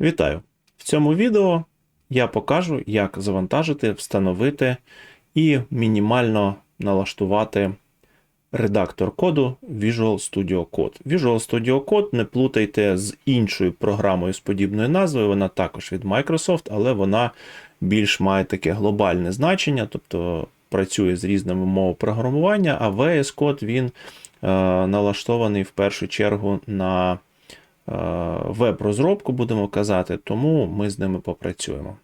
Вітаю! В цьому відео я покажу, як завантажити, встановити і мінімально налаштувати редактор коду Visual Studio Code. Visual Studio Code не плутайте з іншою програмою з подібною назвою, вона також від Microsoft, але вона більш має таке глобальне значення, тобто працює з різними мовами програмування, а VS Code він налаштований в першу чергу на е, веб-розробку, будемо казати, тому ми з ними попрацюємо.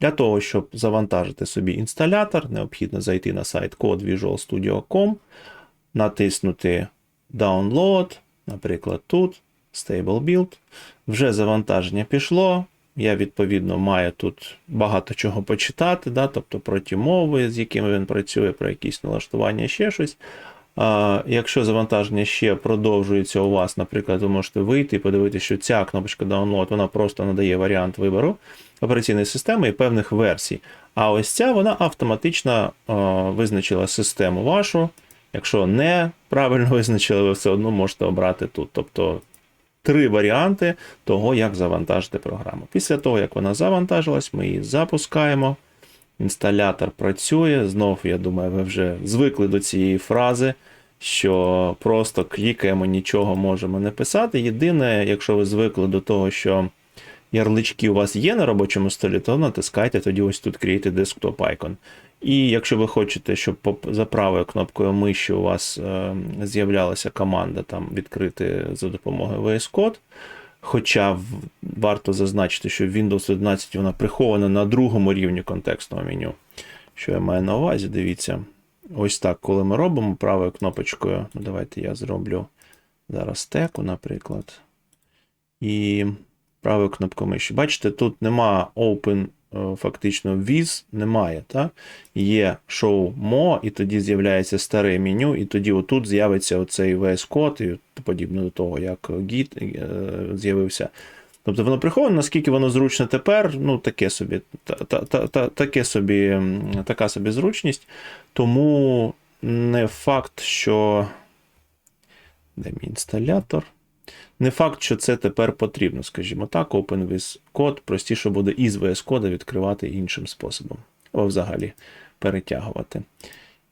Для того, щоб завантажити собі інсталятор, необхідно зайти на сайт codevisualstudio.com, натиснути Download, наприклад, тут, Stable Build. Вже завантаження пішло. Я, відповідно, маю тут багато чого почитати, да, тобто про ті мови, з якими він працює, про якісь налаштування, ще щось. Якщо завантаження ще продовжується у вас, наприклад, ви можете вийти і подивитися, що ця кнопочка Download вона просто надає варіант вибору операційної системи і певних версій. А ось ця вона автоматично визначила систему вашу. Якщо не правильно визначили, ви все одно можете обрати тут. Тобто три варіанти того, як завантажити програму. Після того, як вона завантажилась, ми її запускаємо. Інсталятор працює. Знов, я думаю, ви вже звикли до цієї фрази, що просто клікаємо, нічого можемо не писати. Єдине, якщо ви звикли до того, що ярлички у вас є на робочому столі, то натискайте тоді ось тут Create Desktop Icon. І якщо ви хочете, щоб за правою кнопкою миші у вас е, з'являлася команда там відкрити за допомогою VS Code, Хоча варто зазначити, що в Windows 11 вона прихована на другому рівні контекстного меню. Що я маю на увазі, дивіться. Ось так, коли ми робимо правою кнопочкою, ну давайте я зроблю зараз теку, наприклад. І правою кнопкою миші. Бачите, тут нема Open фактично віз немає. Так? Є show more, і тоді з'являється старе меню, і тоді отут з'явиться оцей VS код, і подібно до того, як Git е, з'явився. Тобто воно приховано, наскільки воно зручне тепер, ну таке собі, та, та, та, таке собі, така собі зручність. Тому не факт, що. Де мій інсталятор? Не факт, що це тепер потрібно, скажімо так, OpenVS код простіше буде із VS кода відкривати іншим способом, або взагалі перетягувати.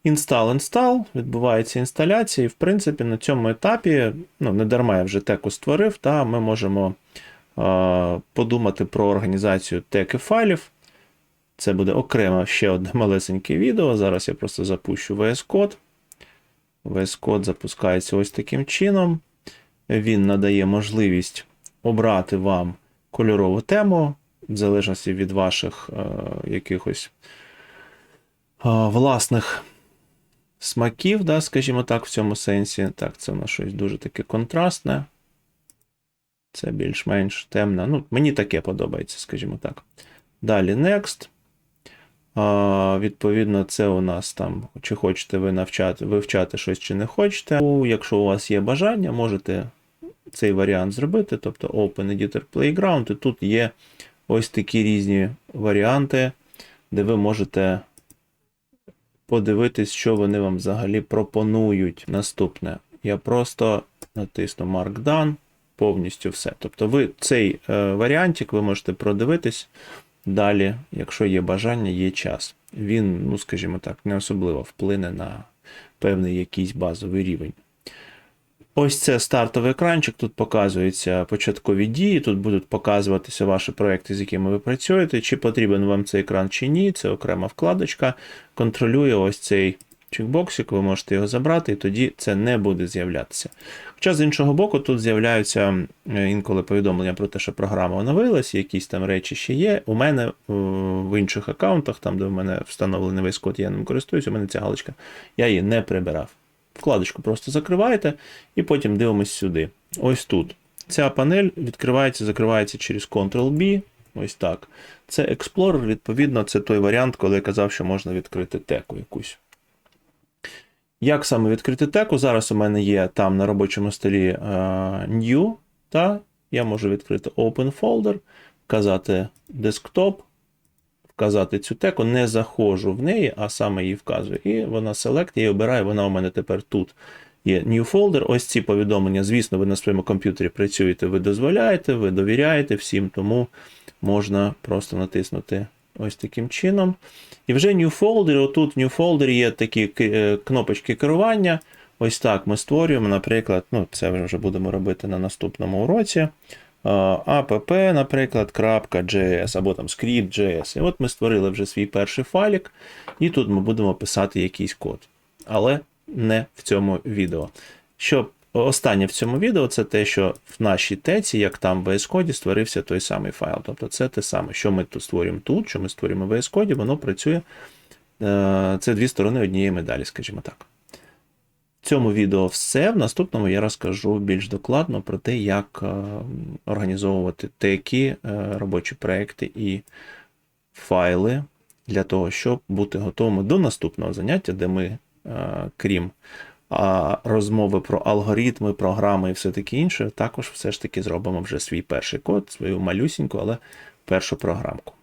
Install, install, відбувається інсталяція, і в принципі на цьому етапі, ну, не дарма я вже теку створив, та ми можемо е, подумати про організацію теки файлів. Це буде окремо ще одне малесеньке відео. Зараз я просто запущу VS Code. VS Code запускається ось таким чином він надає можливість обрати вам кольорову тему, в залежності від ваших е, якихось е, власних смаків, да, скажімо так, в цьому сенсі. Так, це на щось дуже таке контрастне. Це більш-менш темне. Ну, Мені таке подобається, скажімо так. Далі Next. А, Відповідно, це у нас там, чи хочете ви навчати, вивчати щось, чи не хочете. Якщо у вас є бажання, можете цей варіант зробити, тобто Open Editor Playground, і тут є ось такі різні варіанти, де ви можете подивитись, що вони вам взагалі пропонують. Наступне. Я просто натисну Markdown, повністю все. Тобто, ви цей е, варіантик ви можете продивитись далі, якщо є бажання, є час. Він, ну скажімо так, не особливо вплине на певний якийсь базовий рівень. Ось це стартовий екранчик. Тут показуються початкові дії, тут будуть показуватися ваші проекти, з якими ви працюєте. Чи потрібен вам цей екран, чи ні. Це окрема вкладочка. Контролює ось цей чекбоксик, ви можете його забрати, і тоді це не буде з'являтися. Хоча, з іншого боку, тут з'являються інколи повідомлення про те, що програма оновилась, якісь там речі ще є. У мене е, в інших аккаунтах, там, де в мене встановлений весь код, я ним користуюсь, у мене ця галочка, я її не прибирав. Вкладочку просто закриваєте і потім дивимось сюди. Ось тут. Ця панель відкривається, закривається через Ctrl-B. Ось так. Це Explorer, відповідно, це той варіант, коли я казав, що можна відкрити теку якусь. Як саме відкрити теку? Зараз у мене є там на робочому столі uh, New, та я можу відкрити Open Folder, вказати Desktop, вказати цю теку, не заходжу в неї, а саме її вказую. І вона Select, я її обираю, вона у мене тепер тут є New Folder. Ось ці повідомлення, звісно, ви на своєму комп'ютері працюєте, ви дозволяєте, ви довіряєте всім, тому можна просто натиснути ось таким чином. І вже New Folder, отут в New Folder є такі е, кнопочки керування. Ось так ми створюємо, наприклад, ну, це вже будемо робити на наступному уроці. App, наприклад, .js або там script.js. І от ми створили вже свій перший файлик, і тут ми будемо писати якийсь код. Але не в цьому відео. Що останнє в цьому відео це те, що в нашій теці, як там в VS Code, створився той самий файл. Тобто це те саме, що ми тут створюємо тут, що ми створюємо в VS Code, воно працює. е, Це дві сторони однієї медалі, скажімо так. В цьому відео все. В наступному я розкажу більш докладно про те, як е, організовувати теки, е, робочі проекти і файли для того, щоб бути готовими до наступного заняття, де ми, е, крім розмови про алгоритми, програми і все таке інше, також все ж таки зробимо вже свій перший код, свою малюсіньку, але першу програмку.